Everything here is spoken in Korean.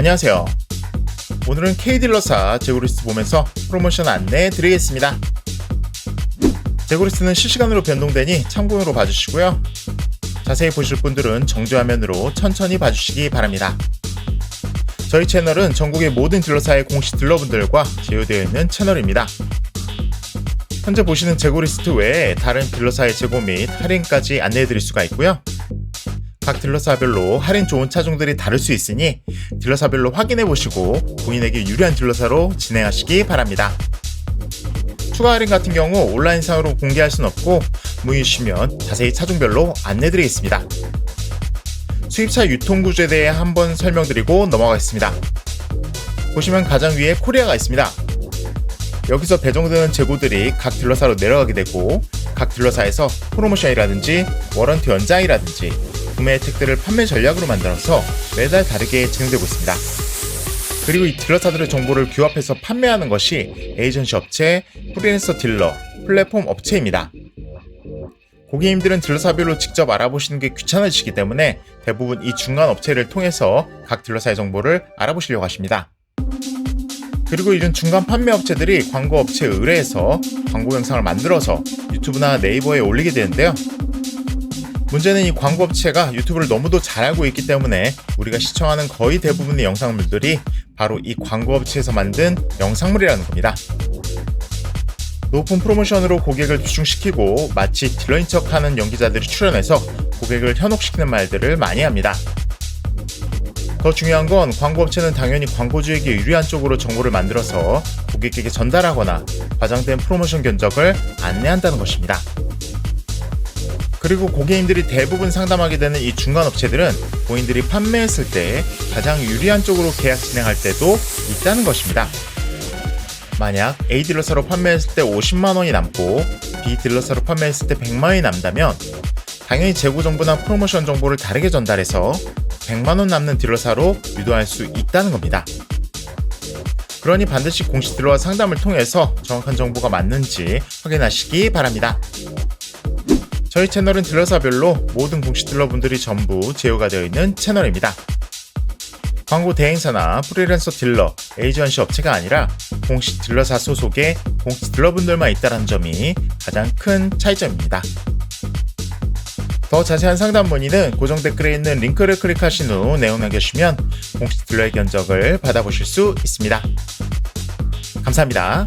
안녕하세요. 오늘은 K딜러사 제고리스트 보면서 프로모션 안내 드리겠습니다. 제고리스트는 실시간으로 변동되니 참고용으로 봐주시고요. 자세히 보실 분들은 정지화면으로 천천히 봐주시기 바랍니다. 저희 채널은 전국의 모든 딜러사의 공식 딜러분들과 제휴되어 있는 채널입니다. 현재 보시는 재고 리스트 외에 다른 딜러사의 재고 및 할인까지 안내해 드릴 수가 있고요. 각 딜러사별로 할인 좋은 차종들이 다를 수 있으니 딜러사별로 확인해 보시고 본인에게 유리한 딜러사로 진행하시기 바랍니다. 추가 할인 같은 경우 온라인상으로 공개할 순 없고 문의 주시면 자세히 차종별로 안내 드리겠습니다. 수입차 유통 구조에 대해 한번 설명드리고 넘어가겠습니다. 보시면 가장 위에 코리아가 있습니다. 여기서 배정되는 재고들이 각 딜러사로 내려가게 되고 각 딜러사에서 프로모션이라든지 워런티 연장이라든지 구매 혜택들을 판매 전략으로 만들어서 매달 다르게 진행되고 있습니다. 그리고 이 딜러사들의 정보를 규합해서 판매하는 것이 에이전시 업체, 프리랜서 딜러, 플랫폼 업체입니다. 고객님들은 딜러사별로 직접 알아보시는 게 귀찮으시기 때문에 대부분 이 중간 업체를 통해서 각 딜러사의 정보를 알아보시려고 하십니다. 그리고 이런 중간 판매 업체들이 광고 업체에 의뢰해서 광고 영상을 만들어서 유튜브나 네이버에 올리게 되는데요. 문제는 이 광고 업체가 유튜브를 너무도 잘 알고 있기 때문에 우리가 시청하는 거의 대부분의 영상물들이 바로 이 광고 업체에서 만든 영상물이라는 겁니다. 높은 프로모션으로 고객을 집중시키고 마치 딜러인 척하는 연기자들이 출연해서 고객을 현혹시키는 말들을 많이 합니다. 더 중요한 건 광고업체는 당연히 광고주에게 유리한 쪽으로 정보를 만들어서 고객에게 전달하거나 과장된 프로모션 견적을 안내한다는 것입니다. 그리고 고객님들이 대부분 상담하게 되는 이 중간 업체들은 고객님들이 판매했을 때 가장 유리한 쪽으로 계약 진행할 때도 있다는 것입니다. 만약 A 딜러사로 판매했을 때 50만 원이 남고 B 딜러사로 판매했을 때 100만 원이 남다면 당연히 재고 정보나 프로모션 정보를 다르게 전달해서 100만 원 남는 딜러사로 유도할 수 있다는 겁니다. 그러니 반드시 공식 딜러와 상담을 통해서 정확한 정보가 맞는지 확인하시기 바랍니다. 저희 채널은 딜러사별로 모든 공식 딜러분들이 전부 제휴가 되어 있는 채널입니다. 광고 대행사나 프리랜서 딜러, 에이전시 업체가 아니라 공식 딜러사 소속의 공식 딜러분들만 있다는 점이 가장 큰 차이점입니다. 더 자세한 상담 문의는 고정 댓글에 있는 링크를 클릭하신 후 내용 남겨주시면 공식 딜러의 견적을 받아보실 수 있습니다. 감사합니다.